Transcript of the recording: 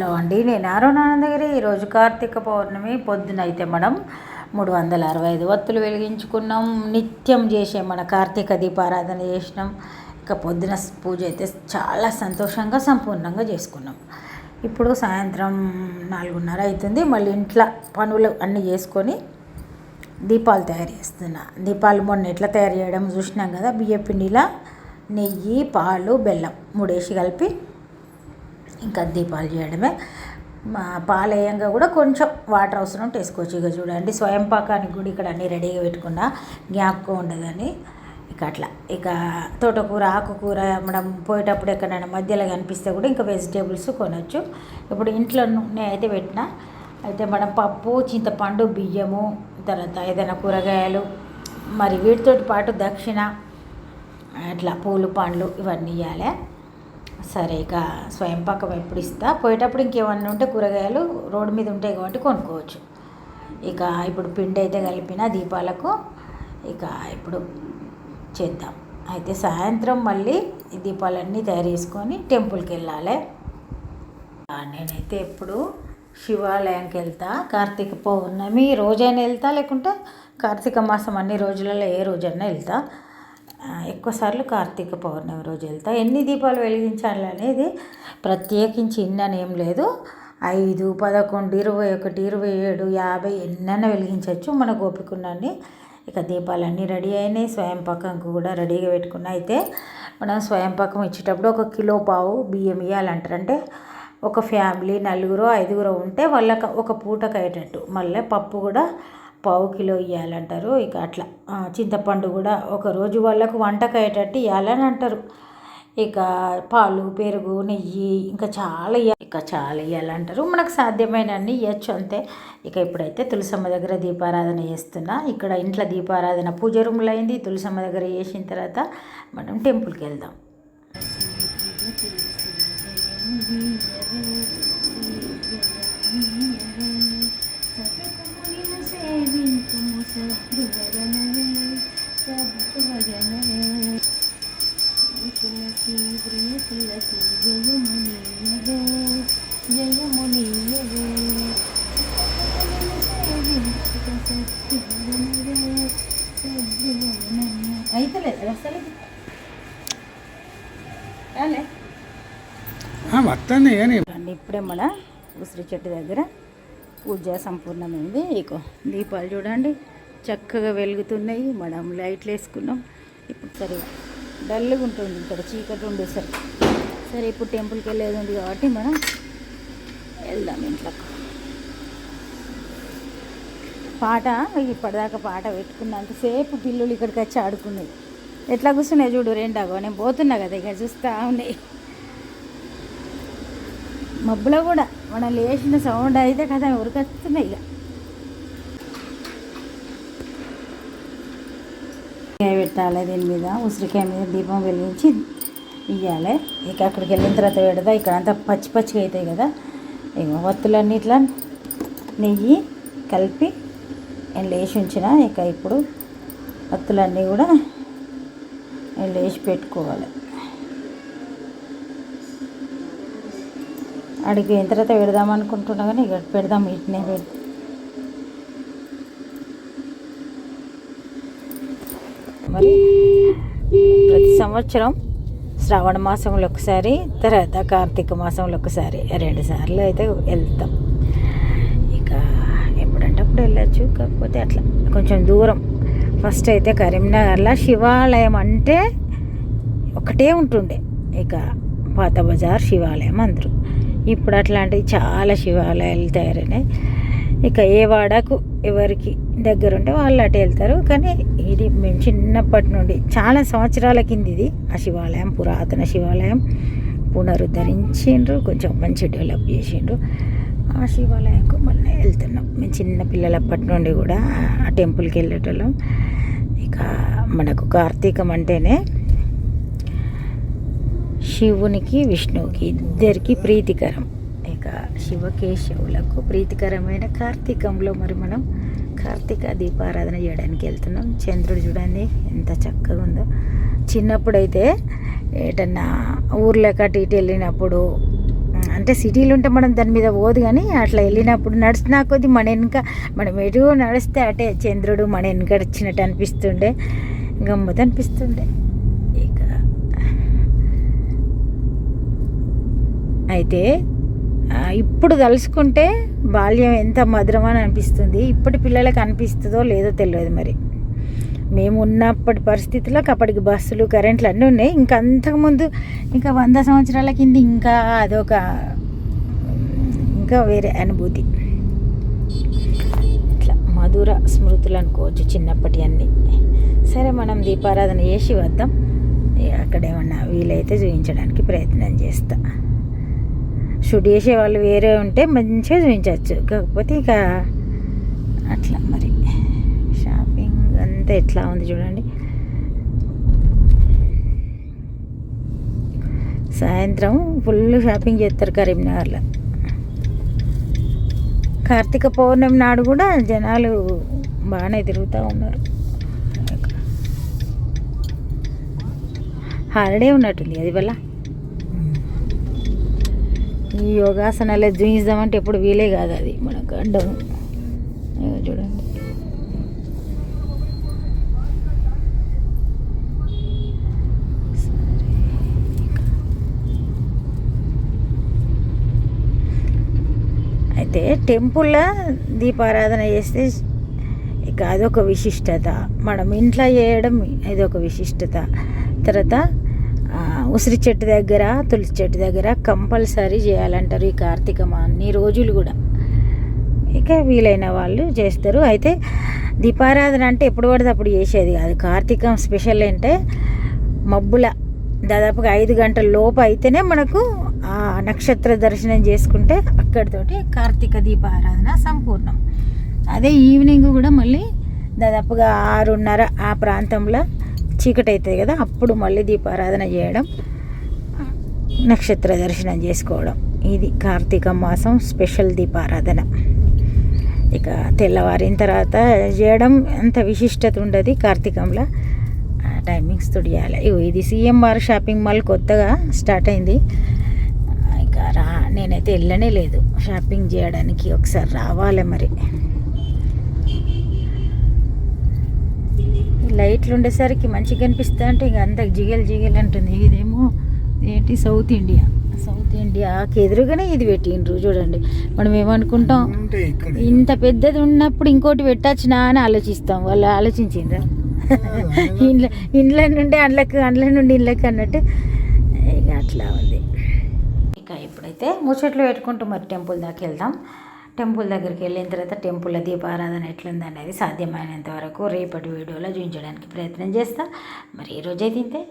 Hello అండి. నేను అరుణానందగిరి. ఈరోజు కార్తీక పౌర్ణమి. పొద్దున అయితే మనం మూడు వందల అరవై ఐదు వత్తులు వెలిగించుకున్నాం. నిత్యం చేసే మన కార్తీక దీపారాధన చేసినాం. ఇక పొద్దున పూజ అయితే చాలా సంతోషంగా సంపూర్ణంగా చేసుకున్నాం. ఇప్పుడు సాయంత్రం నాలుగున్నర అవుతుంది. మళ్ళీ ఇంట్లో పనులు అన్నీ చేసుకొని దీపాలు తయారు చేస్తున్నా. దీపాలు మొన్న ఎట్లా తయారు చేయడం చూసినాం కదా. బియ్య పిండిలా నెయ్యి పాలు బెల్లం మూడేసి కలిపి ఇంకా దీపాలు చేయడమే. మా పాలేయంగా కూడా కొంచెం వాటర్ అవసరం ఉంటే వేసుకోవచ్చు. ఇక చూడండి స్వయం పాకానికి కూడా ఇక్కడ అన్నీ రెడీగా పెట్టుకున్నా జ్ఞాపకం ఉండదని ఇక అట్లా. ఇక తోటకూర ఆకుకూర మనం పోయేటప్పుడు ఎక్కడైనా మధ్యలో కనిపిస్తే కూడా ఇంకా వెజిటేబుల్స్ కొనవచ్చు ఇప్పుడు ఇంట్లో నూనె అయితే పెట్టిన అయితే మనం పప్పు చింతపండు బియ్యము తర్వాత ఏదైనా కూరగాయలు మరి వీటితోటి పాటు దక్షిణ అట్లా పూలు పండ్లు ఇవన్నీ ఇవ్వాలి సరే ఇక స్వయం పాకం ఎప్పుడు ఇస్తా? పోయేటప్పుడు ఇంకేమన్నా ఉంటే కూరగాయలు రోడ్డు మీద ఉంటాయి కాబట్టి కొనుక్కోవచ్చు. ఇక ఇప్పుడు పిండి అయితే కలిపిన దీపాలకు ఇక ఇప్పుడు చేద్దాం. అయితే సాయంత్రం మళ్ళీ దీపాలన్నీ తయారు చేసుకొని టెంపుల్కి వెళ్ళాలి. నేనైతే ఎప్పుడు శివాలయంకి వెళ్తా. కార్తీక పౌర్ణమి రోజైనా వెళ్తా లేకుంటే కార్తీక మాసం అన్ని రోజులలో ఏ రోజైనా వెళ్తా. ఎక్కువసార్లు కార్తీక పౌర్ణమి రోజు వెళ్తా. ఎన్ని దీపాలు వెలిగించాలి అనేది ప్రత్యేకించి ఇన్నని ఏం లేదు. ఐదు పదకొండు ఇరవై ఒకటి ఇరవై ఏడు యాభై ఎన్నైనా వెలిగించవచ్చు మన గోపికున్నాన్ని ఇక దీపాలన్నీ రెడీ అయినాయి. స్వయం పకంకు కూడా రెడీగా పెట్టుకున్న. అయితే మనం స్వయం పకం ఇచ్చేటప్పుడు ఒక కిలో పావు బియ్యం ఇవ్వాలంటారు అంటే ఒక ఫ్యామిలీ నలుగురు ఐదుగురు ఉంటే వాళ్ళకి ఒక పూటకు అయ్యేటట్టు. మళ్ళీ పప్పు కూడా పావు కిలో ఇవ్వాలంటారు ఇక అట్లా చింతపండు కూడా ఒకరోజు వాళ్ళకు వంటకు అయ్యేటట్టు ఇవ్వాలని అంటారు. ఇక పాలు పెరుగు నెయ్యి ఇంకా చాలా ఇయ్య- ఇక చాలా ఇవ్వాలంటారు మనకు సాధ్యమైన అన్ని ఇవ్వచ్చు అంతే. ఇక ఇప్పుడైతే తులసమ్మ దగ్గర దీపారాధన చేస్తున్నా. ఇక్కడ ఇంట్లో దీపారాధన పూజ రూమ్లో అయింది. తులసమ్మ దగ్గర చేసిన తర్వాత మనం టెంపుల్కి వెళ్దాం. జయమునియవే జయమునియవే అయితే లేదు అసలు వస్తాను కానీ ఇప్పుడే మన ఉసిరి చెట్టు దగ్గర పూజ సంపూర్ణమైంది. ఇక దీపాలు చూడండి. చక్కగా వెలుగుతున్నాయి. మనం లైట్లు వేసుకున్నాం. ఇప్పుడు సరే డల్గా ఉంటుంది. ఇక్కడ చీకటి ఉండేసరికి. సరే ఇప్పుడు టెంపుల్కి వెళ్ళేది ఉంది కాబట్టి మనం వెళ్దాం ఇంట్లోకి పాట ఇప్పటిదాకా పాట పెట్టుకున్నంతసేపు పిల్లులు ఇక్కడికి వచ్చి ఆడుకున్నాయి ఎట్లా కూర్చున్నాయి చూడు రెండాగో. నేను పోతున్నా కదా ఇక చూస్తూ ఉన్నాయి. మబ్బులో కూడా మనం లేచిన సౌండ్ అయితే కదా ఉరికొస్తున్నాయి ఇక. పెట్టాలి దీని మీద ఉసిరికాయ మీద దీపం వెలిగించి ఇవ్వాలి ఇక అక్కడికి వెళ్ళిన తర్వాత పెడదా ఇక్కడ అంతా పచ్చి పచ్చిగా అవుతాయి కదా. ఇక వత్తులన్నీ ఇట్లా నెయ్యి కలిపి నేను లేచి ఉంచిన. ఇక ఇప్పుడు వత్తులన్నీ కూడా నేను వేసి పెట్టుకోవాలి. అడిగి అయిన తర్వాత పెడదాం అనుకుంటున్నా కానీ ఇక పెడదాం వీటినే పెడతాం మరి ప్రతి సంవత్సరం శ్రావణ మాసంలో ఒకసారి తర్వాత కార్తీక మాసంలో ఒకసారి రెండు సార్లు అయితే వెళ్తాం. ఇక ఎప్పుడంటే అప్పుడు వెళ్ళచ్చు కాకపోతే అట్లా కొంచెం దూరం. ఫస్ట్ అయితే కరీంనగర్లో శివాలయం అంటే ఒకటే ఉంటుండే. ఇక పాత బజార్ శివాలయం అందరూ. ఇప్పుడు అట్లాంటివి చాలా శివాలయాలు తయారైనాయి. ఇక ఏ వాడకు ఎవరికి దగ్గర ఉంటే వాళ్ళు అటు వెళ్తారు. కానీ ఇది మేము చిన్నప్పటి నుండి చాలా సంవత్సరాల కింద ఇది ఆ శివాలయం పురాతన శివాలయం పునరుద్ధరించిండ్రు కొంచెం మంచి డెవలప్ చేసిండ్రు. ఆ శివాలయంకు మళ్ళీ వెళ్తున్నాం. మేము చిన్న పిల్లలప్పటి నుండి కూడా ఆ టెంపుల్కి వెళ్ళేటోళ్ళం. ఇక మనకు కార్తీకం అంటేనే శివునికి విష్ణువుకి ఇద్దరికి ప్రీతికరం. ఇక శివకేశవులకు ప్రీతికరమైన కార్తీకంలో మరి మనం కార్తీక దీపారాధన చేయడానికి వెళ్తున్నాం. చంద్రుడు చూడండి ఎంత చక్కగా ఉందో. చిన్నప్పుడైతే ఏటన్నా ఊర్లోకి అటు ఇటు వెళ్ళినప్పుడు అంటే సిటీలు ఉంటే మనం దాని మీద పోదు కానీ అట్లా వెళ్ళినప్పుడు నడుస్తున్నా కొద్దీ మన వెనుక మనం ఎటు నడిస్తే అటే చంద్రుడు మన వెనుక వచ్చినట్టు అనిపిస్తుండే. గమ్మత్ అనిపిస్తుండే. ఇక అయితే ఇప్పుడు తలుచుకుంటే బాల్యం ఎంత మధురమని అనిపిస్తుంది. ఇప్పటి పిల్లలకు అనిపిస్తుందో లేదో తెలియదు మరి. మేము ఉన్నప్పటి పరిస్థితులకు అప్పటికి బస్సులు కరెంట్లు అన్నీ ఉన్నాయి. ఇంకా అంతకుముందు ఇంకా వంద సంవత్సరాల కింద ఇంకా అదొక ఇంకా వేరే అనుభూతి. ఇట్లా మధుర స్మృతులు అనుకోవచ్చు చిన్నప్పటి అన్నీ. సరే మనం దీపారాధన చేసి వద్దాం. అక్కడేమన్నా అక్కడ ఏమన్నా వీలైతే చూపించడానికి ప్రయత్నం చేస్తా. షూట్ చేసే వాళ్ళు వేరే ఉంటే మంచిగా చూపించవచ్చు. కాకపోతే ఇక అట్లా మరి. షాపింగ్ అంతా ఎట్లా ఉంది చూడండి. సాయంత్రం ఫుల్ షాపింగ్ చేస్తారు కరీంనగర్లో. కార్తీక పౌర్ణమి నాడు కూడా జనాలు బాగానే తిరుగుతూ ఉన్నారు. హాలిడే ఉన్నట్టుంది అది వల్ల. ఈ యోగాసనాలు చూపిద్దామంటే ఎప్పుడు వీలే కాదు అది. మనకు అడ్డం చూడండి. అయితే టెంపుల్లో దీపారాధన చేస్తే ఇక అదొక విశిష్టత. మనం ఇంట్లో చేయడం ఇదొక విశిష్టత. తర్వాత ఉసిరి చెట్టు దగ్గర తులసి చెట్టు దగ్గర కంపల్సరీ చేయాలంటారు ఈ కార్తీక మా అన్ని రోజులు కూడా. ఇక వీలైన వాళ్ళు చేస్తారు. అయితే దీపారాధన అంటే ఎప్పుడు పడితే అప్పుడు చేసేది కాదు. కార్తీకం స్పెషల్ అంటే మబ్బుల దాదాపుగా ఐదు గంటల లోపు అయితేనే మనకు ఆ నక్షత్ర దర్శనం చేసుకుంటే అక్కడితోటి కార్తీక దీపారాధన సంపూర్ణం. అదే ఈవినింగ్ కూడా మళ్ళీ దాదాపుగా ఆరున్నర ఆ ప్రాంతంలో చీకటి అవుతుంది కదా అప్పుడు మళ్ళీ దీపారాధన చేయడం నక్షత్ర దర్శనం చేసుకోవడం. ఇది కార్తీక మాసం స్పెషల్ దీపారాధన. ఇక తెల్లవారిన తర్వాత చేయడం అంత విశిష్టత ఉండదు కార్తీకంలో. టైమింగ్స్ తుడియాలి. చేయాలి ఇది సిఎంఆర్ షాపింగ్ మాల్ కొత్తగా స్టార్ట్ అయింది. ఇక రా నేనైతే వెళ్ళనే లేదు. షాపింగ్ చేయడానికి ఒకసారి రావాలి మరి ఈ లైట్లు ఉండేసరికి మంచిగా కనిపిస్తా అంటే ఇక అంత జిగేల్ జిగేల్ అంటుంది. ఇదేమో ఏంటి? South India. సౌత్ ఇండియాకి ఎదురుగానే ఇది పెట్టిండ్రు చూడండి. మనం ఏమనుకుంటాం? ఇంత పెద్దది ఉన్నప్పుడు ఇంకోటి పెట్టచ్చునా అని ఆలోచిస్తాం. వాళ్ళు ఆలోచించిండ్రా? ఇండ్ల ఇండ్ల నుండి అండ్లకు అండ్ల నుండి ఇళ్ళకి అన్నట్టు ఇక అట్లా ఉంది. ఇక ఇప్పుడైతే ముచ్చట్లు పెట్టుకుంటూ మరి టెంపుల్ దాకా వెళ్దాం. టెంపుల్ దగ్గరికి వెళ్ళిన తర్వాత టెంపుల్లో దీపారాధన ఎట్లుంది అనేది సాధ్యమైనంత వరకు రేపటి వీడియోలో చూపించడానికి ప్రయత్నం చేస్తా. మరి ఈరోజైతే ఇంతే.